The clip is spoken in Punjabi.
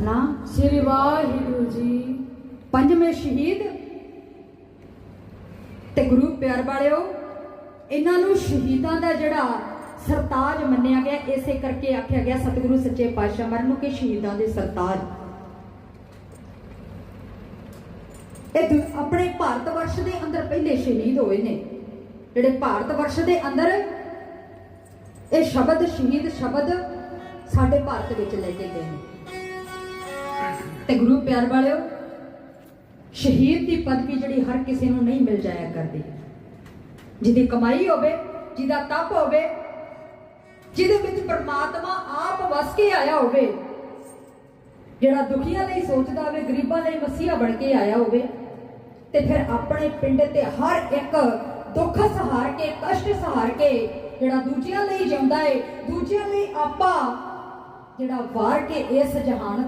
ਸਤਨਾਮ ਸ੍ਰੀ ਵਾਹਿਗੁਰੂ ਜੀ। ਪੰਜਵੇਂ ਸ਼ਹੀਦ? ਤੇ ਗੁਰੂ ਪਿਆਰ ਵਾਲਿਓ ਇਹਨਾਂ ਨੂੰ ਸ਼ਹੀਦਾਂ ਦਾ ਜਿਹੜਾ ਸਰਤਾਜ ਮੰਨਿਆ ਗਿਆ ਇਸੇ ਕਰਕੇ ਆਖਿਆ ਗਿਆ ਸਤਿਗੁਰੂ ਸੱਚੇ ਪਾਤਸ਼ਾਹ ਮਰਨ ਨੂੰ ਕਿ ਸ਼ਹੀਦਾਂ ਦੇ ਸਰਤਾਜ। ਇਹ ਆਪਣੇ ਭਾਰਤ ਵਰਸ਼ ਦੇ ਅੰਦਰ ਪਹਿਲੇ ਸ਼ਹੀਦ ਹੋਏ ਨੇ। ਜਿਹੜੇ ਭਾਰਤ ਵਰਸ਼ ਦੇ ਅੰਦਰ ਇਹ ਸ਼ਬਦ ਸ਼ਹੀਦ ਸ਼ਬਦ ਸਾਡੇ ਭਾਰਤ ਵਿੱਚ ਲੈ ਕੇ ਗਏ ਨੇ। ਤੇ ਗੁਰੂ ਪਿਆਰ ਵਾਲਿਓ, ਸ਼ਹੀਦ ਦੀ ਪਦਵੀ ਜਿਹੜੀ ਹਰ ਕਿਸੇ ਨੂੰ ਨਹੀਂ ਮਿਲ ਜਾਇਆ ਕਰਦੀ। ਜਿਹਦੀ ਕਮਾਈ ਹੋਵੇ, ਜਿਹਦਾ ਤਪ ਹੋਵੇ, ਜਿਹਦੇ ਵਿੱਚ ਪਰਮਾਤਮਾ ਆਪ ਵਸ ਕੇ ਆਇਆ ਹੋਵੇ, ਜਿਹੜਾ ਦੁਖੀਆਂ ਲਈ ਸੋਚਦਾ ਹੋਵੇ, ਗਰੀਬਾਂ ਲਈ ਮਸੀਹਾ ਬਣ ਕੇ ਆਇਆ ਹੋਵੇ, ਤੇ ਫਿਰ ਆਪਣੇ ਪਿੰਡ ਤੇ ਹਰ ਇੱਕ ਦੁੱਖ ਸਹਾਰ ਕੇ, ਕਸ਼ਟ ਸਹਾਰ ਕੇ ਜਿਹੜਾ ਦੂਜਿਆਂ ਲਈ ਜਿਉਂਦਾ ਏ, ਦੂਜਿਆਂ ਲਈ ਆਪਾ ਜਿਹੜਾ ਵਾਰ ਕੇ ਇਸ ਜਹਾਨ